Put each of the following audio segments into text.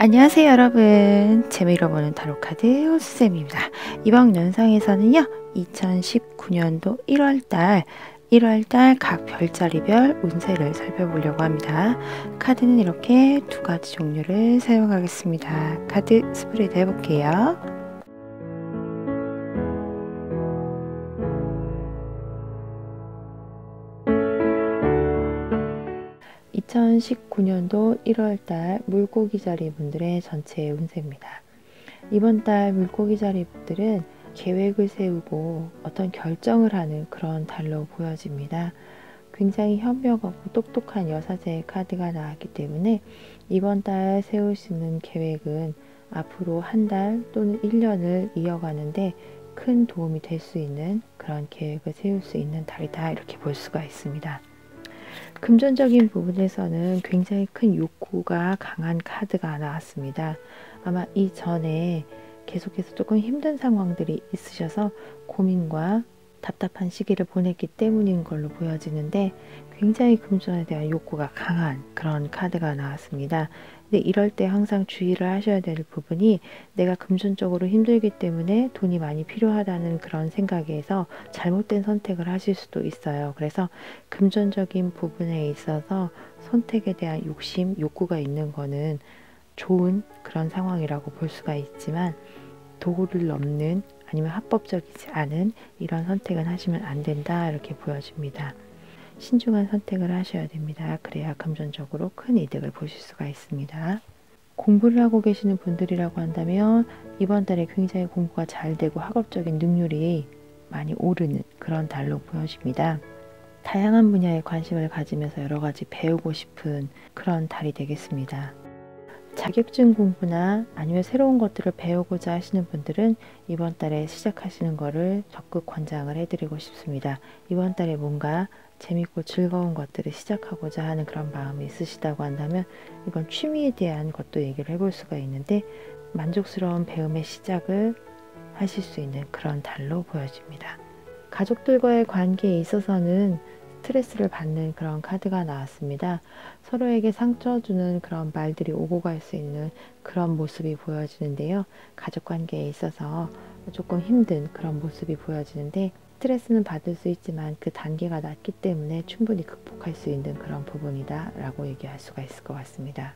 안녕하세요 여러분. 재미로 보는 타로카드 호수쌤입니다. 이번 영상에서는요 2019년도 1월달 1월달 각 별자리별 운세를 살펴보려고 합니다. 카드는 이렇게 두 가지 종류를 사용하겠습니다. 카드 스프레드 해볼게요 2019년도 1월달 물고기 자리 분들의 전체 운세입니다. 이번 달 물고기 자리 분들은 계획을 세우고 어떤 결정을 하는 그런 달로 보여집니다. 굉장히 현명하고 똑똑한 여사제의 카드가 나왔기 때문에 이번 달 세우시는 계획은 앞으로 한 달 또는 1년을 이어가는데 큰 도움이 될 수 있는 그런 계획을 세울 수 있는 달이다 이렇게 볼 수가 있습니다. 금전적인 부분에서는 굉장히 큰 욕구가 강한 카드가 나왔습니다. 아마 이전에 계속해서 조금 힘든 상황들이 있으셔서 고민과 답답한 시기를 보냈기 때문인 걸로 보여지는데 굉장히 금전에 대한 욕구가 강한 그런 카드가 나왔습니다. 근데 이럴 때 항상 주의를 하셔야 될 부분이 내가 금전적으로 힘들기 때문에 돈이 많이 필요하다는 그런 생각에서 잘못된 선택을 하실 수도 있어요. 그래서 금전적인 부분에 있어서 선택에 대한 욕심, 욕구가 있는 거는 좋은 그런 상황이라고 볼 수가 있지만 도구를 넘는 아니면 합법적이지 않은 이런 선택은 하시면 안 된다 이렇게 보여집니다. 신중한 선택을 하셔야 됩니다. 그래야 금전적으로 큰 이득을 보실 수가 있습니다. 공부를 하고 계시는 분들이라고 한다면 이번 달에 굉장히 공부가 잘 되고 학업적인 능률이 많이 오르는 그런 달로 보여집니다. 다양한 분야에 관심을 가지면서 여러 가지 배우고 싶은 그런 달이 되겠습니다. 자격증 공부나 아니면 새로운 것들을 배우고자 하시는 분들은 이번 달에 시작하시는 것을 적극 권장을 해드리고 싶습니다. 이번 달에 뭔가 재밌고 즐거운 것들을 시작하고자 하는 그런 마음이 있으시다고 한다면 이건 취미에 대한 것도 얘기를 해볼 수가 있는데 만족스러운 배움의 시작을 하실 수 있는 그런 달로 보여집니다. 가족들과의 관계에 있어서는 스트레스를 받는 그런 카드가 나왔습니다. 서로에게 상처 주는 그런 말들이 오고 갈 수 있는 그런 모습이 보여지는데요. 가족 관계에 있어서 조금 힘든 그런 모습이 보여지는데 스트레스는 받을 수 있지만 그 단계가 낮기 때문에 충분히 극복할 수 있는 그런 부분이다 라고 얘기할 수가 있을 것 같습니다.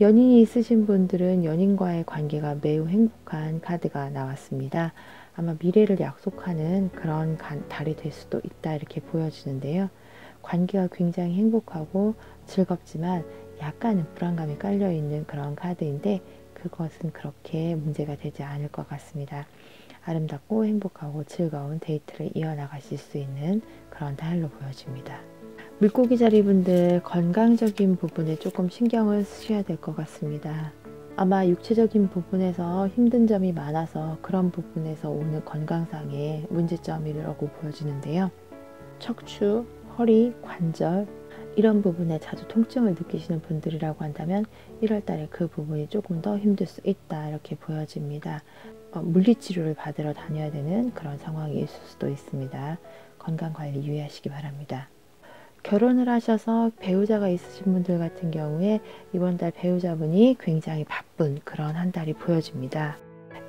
연인이 있으신 분들은 연인과의 관계가 매우 행복한 카드가 나왔습니다. 아마 미래를 약속하는 그런 달이 될 수도 있다 이렇게 보여지는데요. 관계가 굉장히 행복하고 즐겁지만 약간은 불안감이 깔려 있는 그런 카드인데 그것은 그렇게 문제가 되지 않을 것 같습니다. 아름답고 행복하고 즐거운 데이트를 이어나가실 수 있는 그런 달로 보여집니다. 물고기 자리분들 건강적인 부분에 조금 신경을 쓰셔야 될 것 같습니다. 아마 육체적인 부분에서 힘든 점이 많아서 그런 부분에서 오는 건강상의 문제점이라고 보여지는데요. 척추, 허리, 관절 이런 부분에 자주 통증을 느끼시는 분들이라고 한다면 1월달에 그 부분이 조금 더 힘들 수 있다 이렇게 보여집니다. 어, 물리치료를 받으러 다녀야 되는 그런 상황이 있을 수도 있습니다. 건강관리 유의하시기 바랍니다. 결혼을 하셔서 배우자가 있으신 분들 같은 경우에 이번 달 배우자분이 굉장히 바쁜 그런 한 달이 보여집니다.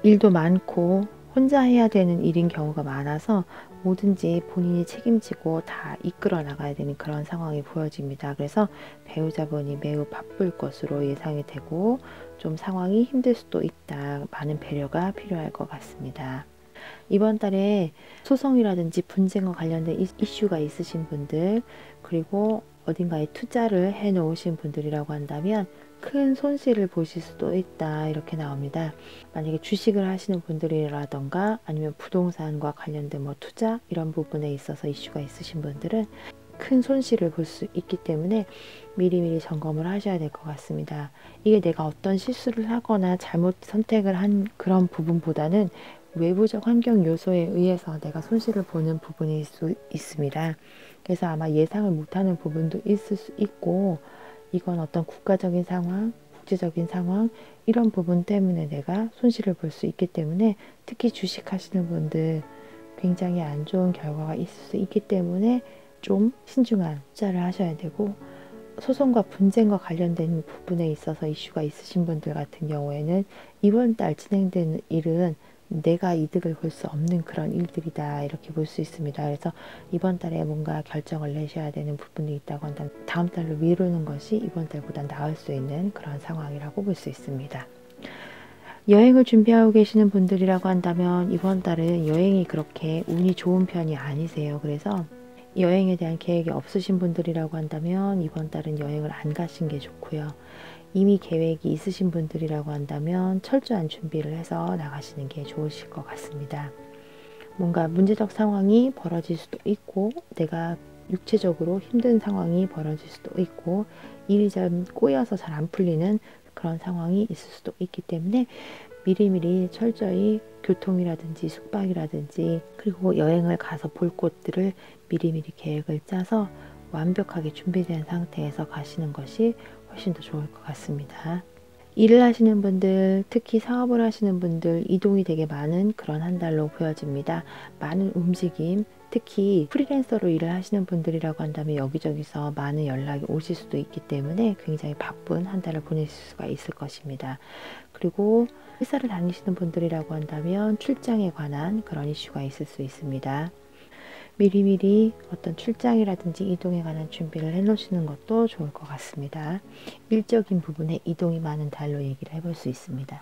일도 많고 혼자 해야 되는 일인 경우가 많아서 뭐든지 본인이 책임지고 다 이끌어 나가야 되는 그런 상황이 보여집니다. 그래서 배우자분이 매우 바쁠 것으로 예상이 되고 좀 상황이 힘들 수도 있다. 많은 배려가 필요할 것 같습니다. 이번 달에 소송이라든지 분쟁과 관련된 이슈가 있으신 분들 그리고 어딘가에 투자를 해 놓으신 분들이라고 한다면 큰 손실을 보실 수도 있다 이렇게 나옵니다. 만약에 주식을 하시는 분들이라던가 아니면 부동산과 관련된 뭐 투자 이런 부분에 있어서 이슈가 있으신 분들은 큰 손실을 볼 수 있기 때문에 미리미리 점검을 하셔야 될 것 같습니다. 이게 내가 어떤 실수를 하거나 잘못 선택을 한 그런 부분보다는 외부적 환경 요소에 의해서 내가 손실을 보는 부분일 수 있습니다. 그래서 아마 예상을 못하는 부분도 있을 수 있고 이건 어떤 국가적인 상황, 국제적인 상황 이런 부분 때문에 내가 손실을 볼 수 있기 때문에 특히 주식하시는 분들 굉장히 안 좋은 결과가 있을 수 있기 때문에 좀 신중한 투자를 하셔야 되고 소송과 분쟁과 관련된 부분에 있어서 이슈가 있으신 분들 같은 경우에는 이번 달 진행되는 일은 내가 이득을 볼수 없는 그런 일들이다 이렇게 볼 수 있습니다. 그래서 이번 달에 뭔가 결정을 내셔야 되는 부분이 있다고 한다면 다음 달로 미루는 것이 이번 달보다 나을 수 있는 그런 상황이라고 볼 수 있습니다. 여행을 준비하고 계시는 분들이라고 한다면 이번 달은 여행이 그렇게 운이 좋은 편이 아니세요. 그래서 여행에 대한 계획이 없으신 분들이라고 한다면 이번 달은 여행을 안 가신 게 좋고요. 이미 계획이 있으신 분들이라고 한다면 철저한 준비를 해서 나가시는 게 좋으실 것 같습니다. 뭔가 문제적 상황이 벌어질 수도 있고 내가 육체적으로 힘든 상황이 벌어질 수도 있고 일이 좀 꼬여서 잘 안 풀리는 그런 상황이 있을 수도 있기 때문에 미리미리 철저히 교통이라든지 숙박이라든지 그리고 여행을 가서 볼 곳들을 미리미리 계획을 짜서 완벽하게 준비된 상태에서 가시는 것이 훨씬 더 좋을 것 같습니다. 일을 하시는 분들, 특히 사업을 하시는 분들 이동이 되게 많은 그런 한 달로 보여집니다. 많은 움직임, 특히 프리랜서로 일을 하시는 분들이라고 한다면 여기저기서 많은 연락이 오실 수도 있기 때문에 굉장히 바쁜 한 달을 보내실 수가 있을 것입니다. 그리고 회사를 다니시는 분들이라고 한다면 출장에 관한 그런 이슈가 있을 수 있습니다. 미리미리 어떤 출장이라든지 이동에 관한 준비를 해 놓으시는 것도 좋을 것 같습니다. 일적인 부분에 이동이 많은 달로 얘기를 해볼 수 있습니다.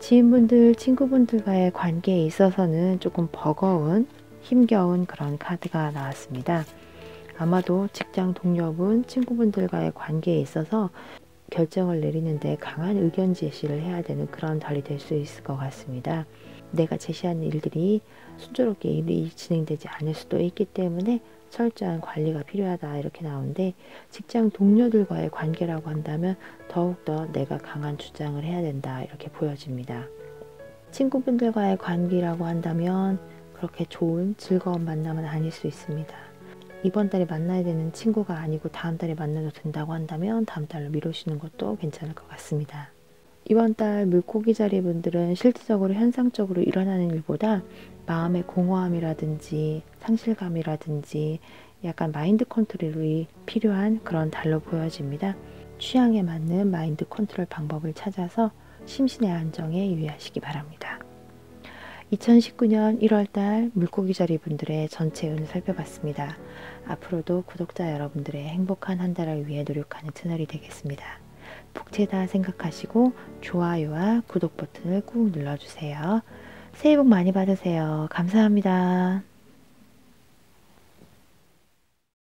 지인분들, 친구분들과의 관계에 있어서는 조금 버거운, 힘겨운 그런 카드가 나왔습니다. 아마도 직장 동료분, 친구분들과의 관계에 있어서 결정을 내리는데 강한 의견 제시를 해야 되는 그런 달이 될 수 있을 것 같습니다. 내가 제시한 일들이 순조롭게 일이 진행되지 않을 수도 있기 때문에 철저한 관리가 필요하다 이렇게 나오는데 직장 동료들과의 관계라고 한다면 더욱더 내가 강한 주장을 해야 된다 이렇게 보여집니다. 친구분들과의 관계라고 한다면 그렇게 좋은 즐거운 만남은 아닐 수 있습니다. 이번 달에 만나야 되는 친구가 아니고 다음 달에 만나도 된다고 한다면 다음 달로 미루시는 것도 괜찮을 것 같습니다. 이번 달 물고기 자리 분들은 실질적으로 현상적으로 일어나는 일보다 마음의 공허함이라든지 상실감이라든지 약간 마인드 컨트롤이 필요한 그런 달로 보여집니다. 취향에 맞는 마인드 컨트롤 방법을 찾아서 심신의 안정에 유의하시기 바랍니다. 2019년 1월달 물고기 자리 분들의 전체 운을 살펴봤습니다. 앞으로도 구독자 여러분들의 행복한 한 달을 위해 노력하는 채널이 되겠습니다. 복채다 생각하시고 좋아요와 구독 버튼을 꾹 눌러주세요. 새해 복 많이 받으세요. 감사합니다.